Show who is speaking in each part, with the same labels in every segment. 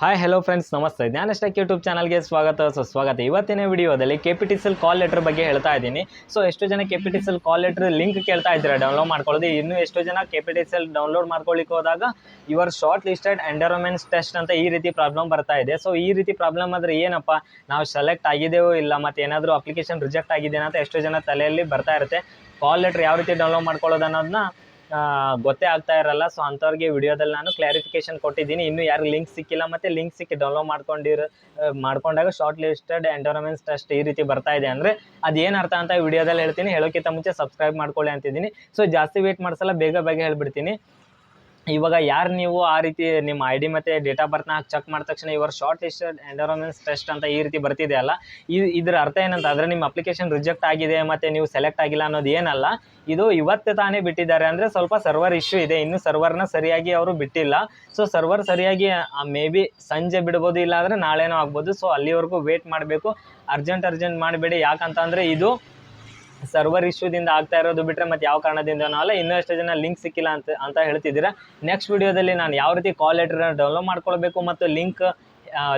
Speaker 1: Hi hello friends ನಮಸ್ತೆ. ಜ್ಞಾನಷ್ಟಕ್ಕೆ YouTube ಚಾನಲ್ಗೆ ಸ್ವಾಗತ. ಸುಸ್ವಾಗತ ಇವತ್ತಿನ ವಿಡಿಯೋದಲ್ಲಿ K P T C L call letter ಬಗ್ಗೆ ಹೇಳ್ತಾ ಇದ್ದೀನಿ. ಸೊ ಎಷ್ಟು ಜನ K P T C L call letter link ಕೇಳ್ತಾ ಇದ್ದೀರಾ? ಡೌನ್ಲೋಡ್ ಮಾಡ್ಕೊಳ್ಳೋದು. ಇನ್ನು ಎಷ್ಟು ಜನ K P T C L download ಮಾಡ್ಕೊಳ್ಳಿಕ್ಕೆ ಹೋದಾಗ your shortlisted endorsements test ಅಂತ ಈ ರೀತಿ ಪ್ರಾಬ್ಲಮ್ ಬರ್ತಾ ಇದೆ. ಸೊ ಈ ರೀತಿ ಪ್ರಾಬ್ಲಮ್ ಆದರೆ ಏನಪ್ಪ? ನಾವು ಸೆಲೆಕ್ಟ್ ಆಗಿದ್ದೇವೋ ಇಲ್ಲ, ಮತ್ತು ಏನಾದರೂ ಅಪ್ಲಿಕೇಶನ್ ರಿಜೆಕ್ಟ್ ಆಗಿದ್ದೇನೆ ಅಂತ ಎಷ್ಟು ಜನ ತಲೆಯಲ್ಲಿ ಬರ್ತಾ ಇರುತ್ತೆ. ಕಾಲ್ ಲೆಟರ್ ಯಾವ ರೀತಿ ಡೌನ್ಲೋಡ್ ಮಾಡ್ಕೊಳ್ಳೋದು ಅನ್ನೋದನ್ನ ಗೊತ್ತೇ ಆಗ್ತಾ ಇರಲ್ಲ. ಸೊ ಅಂಥವ್ರಿಗೆ ವಿಡಿಯೋದಲ್ಲಿ ನಾನು ಕ್ಲಾರಿಫಿಕೇಶನ್ ಕೊಟ್ಟಿದ್ದೀನಿ. ಇನ್ನು ಯಾರು ಲಿಂಕ್ ಸಿಕ್ಕಿಲ್ಲ ಮತ್ತು ಲಿಂಕ್ ಸಿಕ್ಕಿ ಡೌನ್ಲೋಡ್ ಮಾಡ್ಕೊಂಡಿರೋ ಮಾಡ್ಕೊಂಡಾಗ ಶಾರ್ಟ್ ಲಿಸ್ಟೆಡ್ ಎಂಡೋರಮೆನ್ಸ್ ಟೆಸ್ಟ್ ಈ ರೀತಿ ಬರ್ತಾ ಇದೆ ಅಂದರೆ ಅದೇನು ಅರ್ಥ ಅಂತ ವಿಡಿಯೋದಲ್ಲಿ ಹೇಳ್ತೀನಿ. ಹೇಳೋಕ್ಕಿಂತ ಮುಂಚೆ ಸಬ್ಸ್ಕ್ರೈಬ್ ಮಾಡ್ಕೊಳ್ಳಿ ಅಂತಿದ್ದೀನಿ. ಸೊ ಜಾಸ್ತಿ ವೇಟ್ ಮಾಡಿಸಲ್ಲ, ಬೇಗ ಬೇಗ ಹೇಳ್ಬಿಡ್ತೀನಿ. ಇವಾಗ ಯಾರು ನೀವು ಆ ರೀತಿ ನಿಮ್ಮ ಐ ಡಿ ಮತ್ತು ಡೇಟ್ ಆಫ್ ಬರ್ತ್ನ ಚೆಕ್ ಮಾಡಿದ ತಕ್ಷಣ ಇವರು ಶಾರ್ಟ್ ಲಿಸ್ಟೆಡ್ ಎಂಡೋರಮೆಂಟ್ಸ್ ಟೆಸ್ಟ್ ಅಂತ ಈ ರೀತಿ ಬರ್ತಿದೆ ಅಲ್ಲ? ಈ ಇದರ ಅರ್ಥ ಏನಂತ ಅಂದರೆ ನಿಮ್ಮ ಅಪ್ಲಿಕೇಶನ್ ರಿಜೆಕ್ಟ್ ಆಗಿದೆ ಮತ್ತು ನೀವು ಸೆಲೆಕ್ಟ್ ಆಗಿಲ್ಲ ಅನ್ನೋದು ಏನಲ್ಲ, ಇದು ಇವತ್ತು ತಾನೇ ಬಿಟ್ಟಿದ್ದಾರೆ ಅಂದರೆ ಸ್ವಲ್ಪ ಸರ್ವರ್ ಇಶ್ಯೂ ಇದೆ, ಇನ್ನು ಸರ್ವರ್ನ ಸರಿಯಾಗಿ ಅವರು ಬಿಟ್ಟಿಲ್ಲ. ಸೊ ಸರ್ವರ್ ಸರಿಯಾಗಿ ಮೇ ಬಿ ಸಂಜೆ ಬಿಡ್ಬೋದು ಇಲ್ಲ ಅಂದರೆ ನಾಳೆನೂ ಆಗ್ಬೋದು. ಸೊ ಅಲ್ಲಿವರೆಗೂ ವೇಟ್ ಮಾಡಬೇಕು. ಅರ್ಜೆಂಟ್ ಅರ್ಜೆಂಟ್ ಮಾಡಬೇಡಿ. ಯಾಕಂತಂದರೆ ಇದು ಸರ್ವರ್ ಇಶ್ಯೂದಿಂದ ಆಗ್ತಾ ಇರೋದು ಬಿಟ್ಟರೆ ಮತ್ತು ಯಾವ ಕಾರಣದಿಂದನೂ ಅಲ್ಲ ಇನ್ನೂ ಎಷ್ಟು ಜನ ಲಿಂಕ್ ಸಿಕ್ಕಿಲ್ಲ ಅಂತ ಅಂತ ಹೇಳ್ತಿದ್ದೀರಾ. ನೆಕ್ಸ್ಟ್ ವಿಡಿಯೋದಲ್ಲಿ ನಾನು ಯಾವ ರೀತಿ ಕಾಲ್ ಲೆಟರ್ ಡೌನ್ಲೋಡ್ ಮಾಡ್ಕೊಳ್ಬೇಕು ಮತ್ತು ಲಿಂಕ್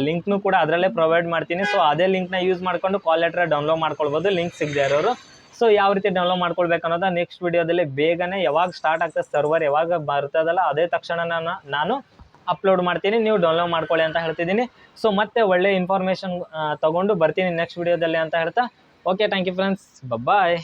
Speaker 1: ಲಿಂಕ್ನು ಕೂಡ ಅದರಲ್ಲೇ ಪ್ರೊವೈಡ್ ಮಾಡ್ತೀನಿ. ಸೊ ಅದೇ ಲಿಂಕ್ನ ಯೂಸ್ ಮಾಡಿಕೊಂಡು ಕಾಲ್ ಲೆಟರ್ ಡೌನ್ಲೋಡ್ ಮಾಡ್ಕೊಳ್ಬೋದು ಲಿಂಕ್ ಸಿಗದೆ ಇರೋರು. ಸೊ ಯಾವ ರೀತಿ ಡೌನ್ಲೋಡ್ ಮಾಡ್ಕೊಳ್ಬೇಕು ಅನ್ನೋದು ನೆಕ್ಸ್ಟ್ ವಿಡಿಯೋದಲ್ಲಿ ಬೇಗನೆ ಯಾವಾಗ ಸ್ಟಾರ್ಟ್ ಆಗ್ತದೆ ಸರ್ವರ್ ಯಾವಾಗ ಬರ್ತದಲ್ಲ ಅದೇ ತಕ್ಷಣ ನಾನು ನಾನು ಅಪ್ಲೋಡ್ ಮಾಡ್ತೀನಿ. ನೀವು ಡೌನ್ಲೋಡ್ ಮಾಡ್ಕೊಳ್ಳಿ ಅಂತ ಹೇಳ್ತಿದ್ದೀನಿ. ಸೊ ಮತ್ತೆ ಒಳ್ಳೆ ಇನ್ಫಾರ್ಮೇಷನ್ ತಗೊಂಡು ಬರ್ತೀನಿ ನೆಕ್ಸ್ಟ್ ವಿಡಿಯೋದಲ್ಲಿ ಅಂತ ಹೇಳ್ತಾ. Okay thank you friends bye bye